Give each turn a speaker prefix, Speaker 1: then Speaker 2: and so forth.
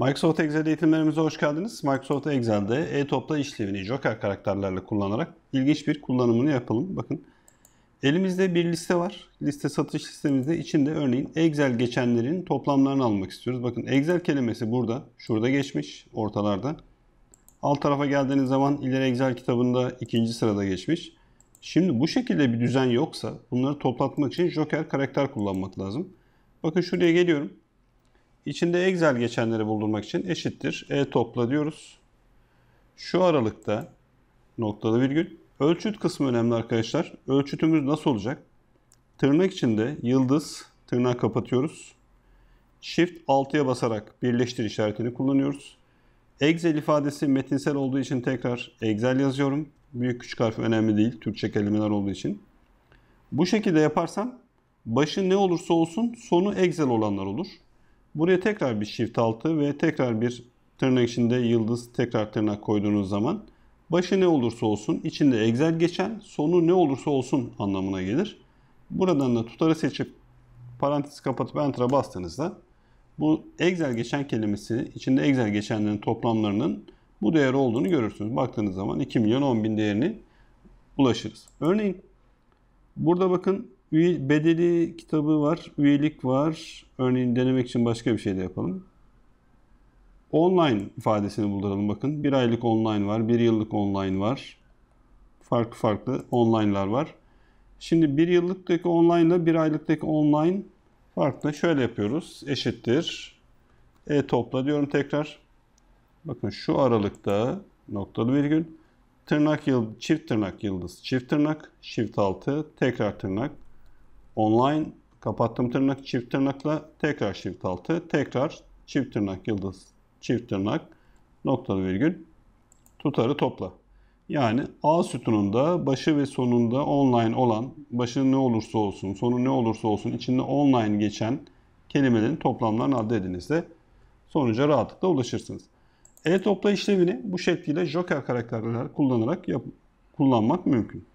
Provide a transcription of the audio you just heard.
Speaker 1: Microsoft Excel eğitimlerimize hoş geldiniz. Microsoft Excel'de e-topla işlevini Joker karakterlerle kullanarak ilginç bir kullanımını yapalım. Bakın elimizde bir liste var. Liste satış listemizde içinde örneğin Excel geçenlerin toplamlarını almak istiyoruz. Bakın Excel kelimesi burada, şurada geçmiş, ortalarda. Alt tarafa geldiğiniz zaman ileri Excel kitabında ikinci sırada geçmiş. Şimdi bu şekilde bir düzen yoksa bunları toplatmak için Joker karakter kullanmak lazım. Bakın şuraya geliyorum. İçinde Excel geçenleri buldurmak için eşittir. E topla diyoruz. Şu aralıkta noktalı virgül. Ölçüt kısmı önemli arkadaşlar. Ölçütümüz nasıl olacak? Tırnak içinde yıldız tırnağı kapatıyoruz. Shift 6'ya basarak birleştir işaretini kullanıyoruz. Excel ifadesi metinsel olduğu için tekrar Excel yazıyorum. Büyük küçük harf önemli değil. Türkçe kelimeler olduğu için. Bu şekilde yaparsam başı ne olursa olsun sonu Excel olanlar olur. Buraya tekrar bir shift altı ve tekrar bir tırnak içinde yıldız tekrar tırnak koyduğunuz zaman başı ne olursa olsun içinde Excel geçen sonu ne olursa olsun anlamına gelir. Buradan da tutarı seçip parantez kapatıp enter'a bastığınızda bu Excel geçen kelimesi içinde Excel geçenlerin toplamlarının bu değer olduğunu görürsünüz. Baktığınız zaman 2 milyon 10 bin değerini ulaşırız. Örneğin burada bakın üye, bedeli kitabı var, üyelik var. Örneğin denemek için başka bir şey de yapalım. Online ifadesini bulduralım bakın. Bir aylık online var, bir yıllık online var. Farklı farklı online'lar var. Şimdi bir yıllıktaki online ile bir aylıktaki online farklı. Şöyle yapıyoruz. Eşittir. E topla diyorum tekrar. Bakın şu aralıkta noktalı virgül tırnak yıldız, çift tırnak yıldız, çift tırnak, shift altı, tekrar tırnak, online kapattım tırnak çift tırnakla tekrar shift altı, tekrar çift tırnak yıldız, çift tırnak, noktalı virgül, tutarı topla. Yani A sütununda başı ve sonunda online olan, başı ne olursa olsun, sonu ne olursa olsun içinde online geçen kelimelerin toplamlarını elde edinizde sonuca rahatlıkla ulaşırsınız. E-topla işlevini bu şekliyle Joker karakterler kullanarak yap kullanmak mümkün.